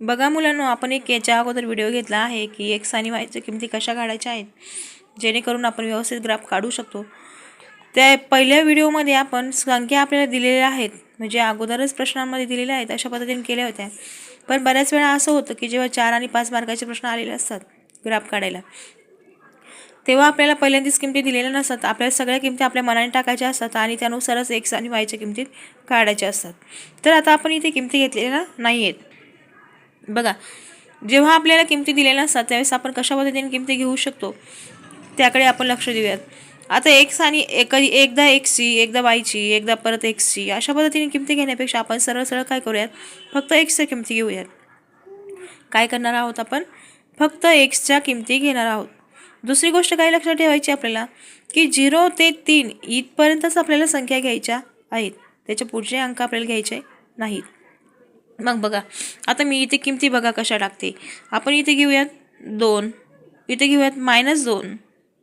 बघा मुलांनो आपण एक याच्या अगोदर व्हिडिओ घेतला आहे की एक्स आणि वायच्या किमती कशा काढायच्या आहेत जेणेकरून आपण व्यवस्थित ग्राफ काढू शकतो. त्या पहिल्या व्हिडिओमध्ये आपण संख्या आपल्याला दिलेल्या आहेत म्हणजे अगोदरच प्रश्नांमध्ये दिलेल्या आहेत अशा पद्धतीने केल्या होत्या. पण बऱ्याच वेळा असं होतं की जेव्हा चार आणि पाच मार्काचे प्रश्न आलेले असतात ग्राफ काढायला तेव्हा आपल्याला पहिल्यांदाच किमती दिलेल्या नसतात. आपल्याला सगळ्या किमती आपल्या मनाने टाकायच्या असतात आणि त्यानुसारच एक्स आणि वायच्या किमतीत काढायच्या असतात. तर आता आपण इथे किमती घेतलेल्या नाही आहेत बघा जेव्हा आपल्याला किमती दिलेल्या असतात त्यावेळेस आपण कशा पद्धतीने किमती घेऊ शकतो त्याकडे आपण लक्ष देऊयात. आता एक्स आणि एक एकदा एक्सची एकदा वायची एकदा परत एक्सची अशा पद्धतीने किमती घेण्यापेक्षा आपण सरळ सरळ काय करूयात? फक्त एक्सच्या किमती घेऊयात. काय करणार आहोत आपण? फक्त एक्सच्या किमती घेणार आहोत. दुसरी गोष्ट काय लक्षात ठेवायची आपल्याला? की झिरो ते तीन इथपर्यंतच आपल्याला संख्या घ्यायच्या आहेत. त्याच्या पुढचे अंक आपल्याला घ्यायचे नाहीत. मग बघा आता मी इथे किमती बघा कशा टाकते आपण इथे घेऊयात दोन इथे घेऊयात मायनस दोन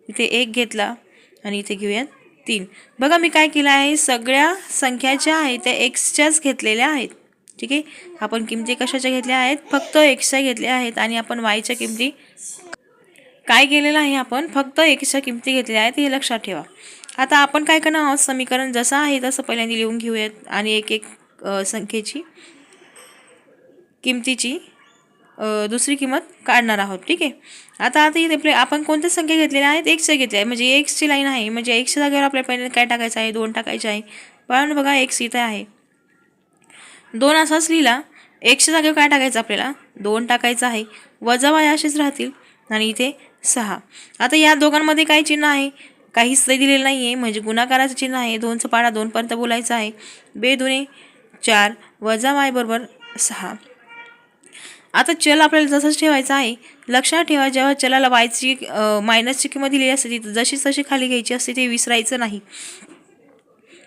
इथे एक घेतला आणि इथे घेऊयात तीन. बघा मी काय केलं आहे सगळ्या संख्या ज्या आहेत त्या एक्सच्याच घेतलेल्या आहेत. ठीक आहे? आपण किमती कशाच्या घेतल्या आहेत? फक्त एक्सच्या घेतल्या आहेत आणि आपण वायच्या किमती काय केलेलं आहे आपण? फक्त एक्सच्या किमती घेतल्या आहेत हे लक्षात ठेवा. आता आपण काय करणार आहोत? समीकरण जसं आहे तसं पहिल्यांदा लिहून घेऊयात आणि एक एक संख्येची. किमतीची दुसरी किंमत काढणार आहोत. ठीक आहे? आता आता इथे आपले आपण कोणत्या संख्या घेतलेल्या आहेत? एक्सच्या घेतल्या म्हणजे आहे म्हणजे एक्सची लाईन आहे. म्हणजे एक्सच्या जागेवर आपल्याला पहिले काय टाकायचं आहे? दोन टाकायचे आहे. पण बघा एक्स इथं आहे. दोन असाच लिहिला. एकशे जागेवर काय टाकायचं आपल्याला? दोन टाकायचं आहे. वजा वाय असेच राहतील. आणि इथे सहा. आता या दोघांमध्ये काय चिन्ह आहे? काहीच ते दिलेलं नाही आहे म्हणजे गुणाकाराचं चिन्ह आहे. दोनचं पाडा दोनपर्यंत बोलायचं आहे. बे दुने चार. वजा वाय बरोबर सहा. आता चल आपल्याला जसंच ठेवायचं आहे लक्षात ठेवा जेव्हा चलाला वायची मायनसची किंमत दिलेली असते ती जशी तशी खाली घ्यायची असते ते विसरायचं नाही.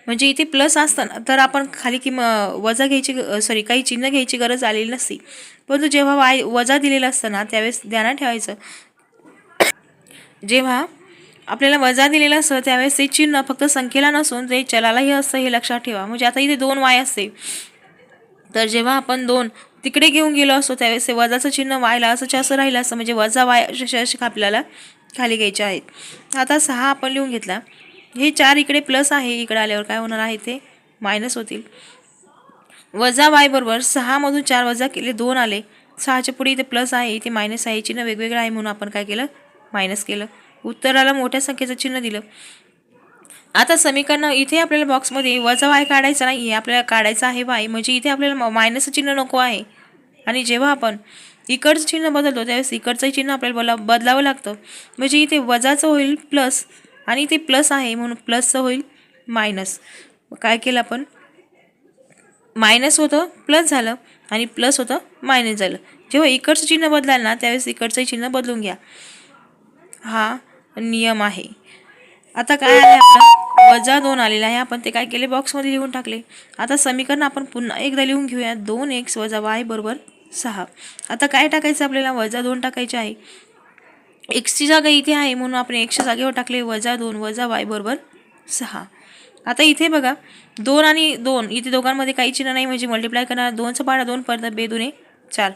म्हणजे इथे प्लस असताना तर आपण खाली किंम वजा घ्यायची सॉरी काही चिन्ह घ्यायची गरज आलेली नसती. परंतु जेव्हा वाय वजा दिलेलं असतं ना त्यावेळेस ध्यानात ठेवायचं. जेव्हा आपल्याला वजा दिलेलं असतं त्यावेळेस ते चिन्ह फक्त संख्येला नसून ते चलालाही असतं हे लक्षात ठेवा. म्हणजे आता इथे दोन वाय असते. तर जेव्हा आपण दोन तिकडे घेऊन गेलो असतो त्यावेळेस ते वजाचं चिन्ह वायला असं असं राहिलं असं म्हणजे वजा वाय असे आपल्याला खाली घ्यायचे आहेत. आता सहा आपण लिहून घेतला. हे चार इकडे प्लस आहे इकडे आल्यावर काय होणार आहे ते मायनस होतील. वजा वाय बरोबर सहामधून चार वजा केले दोन आले. सहाच्या पुढे इथे प्लस आहे इथे मायनस आहे चिन्ह वेगवेगळं आहे म्हणून आपण काय केलं? मायनस केलं. उत्तराला मोठ्या संख्येचं चिन्ह दिलं. आता समीकरण इथे आपल्याला बॉक्समध्ये वजा वाय काढायचं नाही आहे आपल्याला काढायचं आहे वाय म्हणजे इथे आपल्याला मायनसचं चिन्ह नको आहे. आणि जेव्हा आपण इकडचं चिन्ह बदलतो त्यावेळेस इकडचं चिन्ह आपल्याला बोला बदलावं लागतं. म्हणजे इथे वजाचं होईल प्लस आणि इथे प्लस आहे म्हणून प्लसचं होईल मायनस काय केलं आपण? मायनस होतं प्लस झालं आणि प्लस होतं मायनस झालं. जेव्हा इकडचं चिन्ह बदलाल ना त्यावेळेस इकडचंही चिन्ह बदलून घ्या. हा नियम आहे. आता काय आहे आपलं? वजा दोन आलेलं आहे. आपण ते काय केले? बॉक्समध्ये लिहून टाकले. आता समीकरण आपण पुन्हा एकदा लिहून घेऊया. दोन एक्स वजा वाय बरोबर सहा. आता काय टाकायचं आपल्याला? वजा दोन टाकायचे आहे. एक्सची जागा इथे आहे म्हणून आपण एकशे जागेवर टाकले. वजा दोन वजा वाय बरोबर सहा. आता इथे बघा. दोन आणि दोन. इथे दोघांमध्ये काही चिन्ह नाही. म्हणजे मल्टिप्लाय करणार. दोनचं पाडा दोन परत बे दोन चार.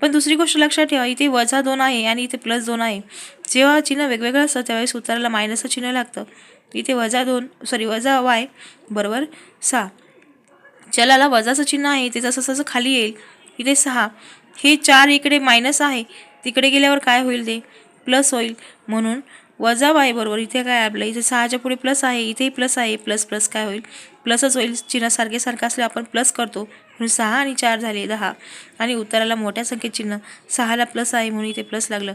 पण दुसरी गोष्ट लक्षात ठेवा इथे वजा दोन आहे आणि इथे प्लस दोन आहे. जेव्हा चिन्ह वेगवेगळं असतं त्यावेळेस उत्तराला मायनसचं चिन्ह लागतं. इथे वजा दोन सॉरी वजा वाय बरोबर सहा. चलाला वजाचं चिन्ह आहे ते जसं जसं खाली येईल इथे सहा. हे चार इकडे मायनस आहे तिकडे गेल्यावर काय होईल ते? प्लस होईल. म्हणून वजा वाय बरोबर इथे काय आपलं इथे सहाच्या पुढे प्लस आहे इथेही प्लस आहे प्लस प्लस काय होईल? प्लसच होईल. चिन्ह सारखे सारखं असले आपण प्लस करतो. म्हणून सहा आणि चार झाले दहा. आणि उत्तराला मोठ्या संख्येत चिन्ह. सहाला प्लस आहे म्हणून इथे प्लस लागलं.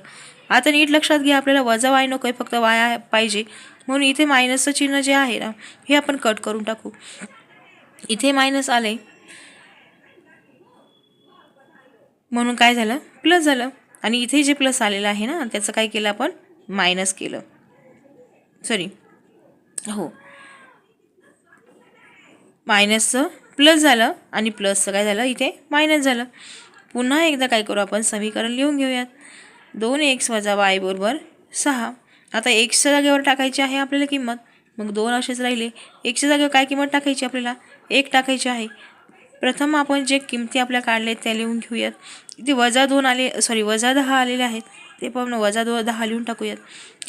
आता नीट लक्षात घ्या आपल्याला वजा वाय नको आहे फक्त वाय पाहिजे. म्हणून इथे मायनसचं चिन्ह जे आहे ना हे आपण कट करून टाकू. इथे मायनस आले. म्हणून काय झालं? प्लस झालं. आणि इथे जे प्लस आलेलं आहे ना त्याचं काय केलं आपण? मायनस केलं. सॉरी हो. मायनसचं प्लस झालं आणि प्लसचं काय झालं? इथे मायनस झालं. पुन्हा एकदा काय करू आपण? समीकरण लिहून घेऊयात. दोन एक्स वजा वाय बरोबर सहा. आता एक्सच्या जागेवर टाकायची आहे आपल्याला किंमत. मग दोन असेच राहिले. एकच्या जागेवर काय किंमत टाकायची आपल्याला? एक टाकायची आहे. प्रथम आपण जे किमती आपल्या काढल्या त्या लिहून घेऊयात. इथे वजा दोन आले सॉरी वजा दहा आलेले आहेत. ते पण वजा दो दहा लिहून टाकूयात.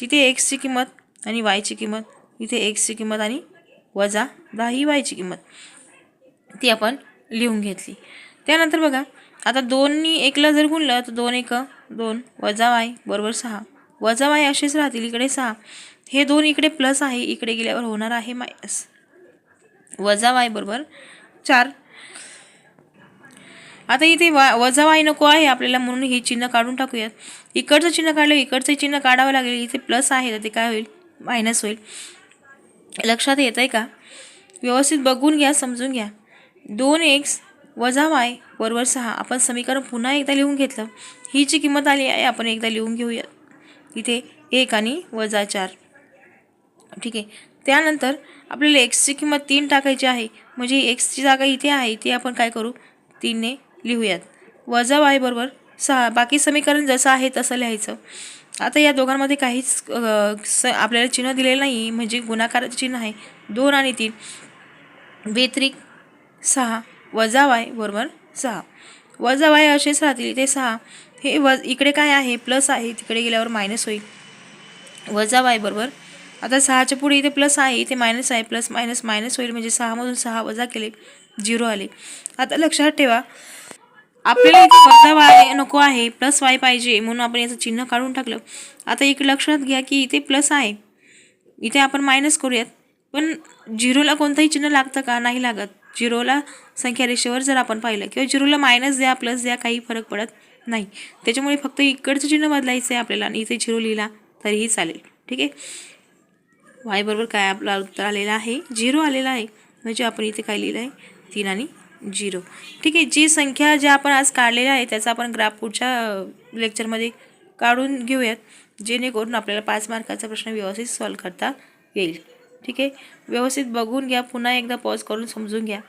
तिथे एक्सची किंमत आणि वायची किंमत. इथे एक्सची किंमत आणि वजा दहा ही वायची किंमत. ती आपण लिहून घेतली. त्यानंतर बघा आता दोन्ही एकला जर गुणलं तर दोन एक दोन वजा वाय बरोबर सहा. वजा वाय असेच राहतील इकडे सहा. हे दोन इकडे प्लस आहे इकडे गेल्यावर होणार आहे मायनस. वजा वाय बरोबर चार. आता इथे वा वजा वाय नको आहे आपल्याला म्हणून हे चिन्ह काढून टाकूयात. इकडचं चिन्ह काढलं इकडचं चिन्ह काढावं लागेल. इथे प्लस आहे तर ते काय होईल? मायनस होईल. लक्षात येत आहे का? व्यवस्थित बघून घ्या समजून घ्या. दोन एक्स वजा वाय बरोबर सहा. आपण समीकरण पुन्हा एकदा लिहून घेतलं. ही जी किंमत आली आहे आपण एकदा लिहून घेऊयात. इथे एक आणि वजा चार. ठीक आहे. त्यानंतर आपल्याला एक्सची किंमत तीन टाकायची आहे. म्हणजे एक्सची जागा इथे आहे ती आपण काय करू? तीनने लिहूयात. वजा वाय बरोबर सहा. बाकी समीकरण जसं आहे तसं लिहायचं. आता या दोघांमध्ये काहीच स आपल्याला चिन्ह दिलेलं नाही म्हणजे गुणाकाराचं चिन्ह आहे. दोन आणि तीन. व्यतिरिक्त सहा. वजा वाय बरोबर सहा. वजा वाय असेच राहतील इथे सहा. हे व इकडे काय आहे? प्लस आहे. तिकडे गेल्यावर मायनस होईल. वजा वाय बरोबर. आता सहाच्या पुढे इथे प्लस आहे. इथे मायनस आहे. प्लस मायनस मायनस होईल. म्हणजे सहामधून सहा वजा केले. झिरो आले. आता लक्षात ठेवा. आपल्याला इथे वजा वाय नको आहे. प्लस वाय पाहिजे म्हणून आपण याचं चिन्ह काढून टाकलं. आता इकडे लक्षात घ्या की इथे प्लस आहे. इथे आपण मायनस करूयात. पण झिरोला कोणतंही चिन्ह लागतं का? नाही लागत. झिरोला संख्या रेषेवर जर आपण पाहिलं किंवा झिरोला मायनस द्या प्लस द्या काही फरक पडत नाही. त्याच्यामुळे फक्त इकडचं चिन्ह बदलायचं आहे आपल्याला आणि इथे झिरो लिहिला तरीही चालेल. ठीक आहे? वाय बरोबर काय आपला उत्तर आलेला आहे? झिरो आलेला आहे. म्हणजे आपण इथे काय लिहिलं आहे तीन आणि झिरो. ठीक आहे? जी संख्या ज्या आपण आज काढलेल्या आहे त्याचा आपण ग्राफ पुढच्या लेक्चरमध्ये काढून घेऊयात. जेणेकरून आपल्याला पाच मार्काचा प्रश्न व्यवस्थित सॉल्व करता येईल. ठीक आहे? व्यवस्थित बघून घ्या पुन्हा एकदा पॉज करून समजून घ्या.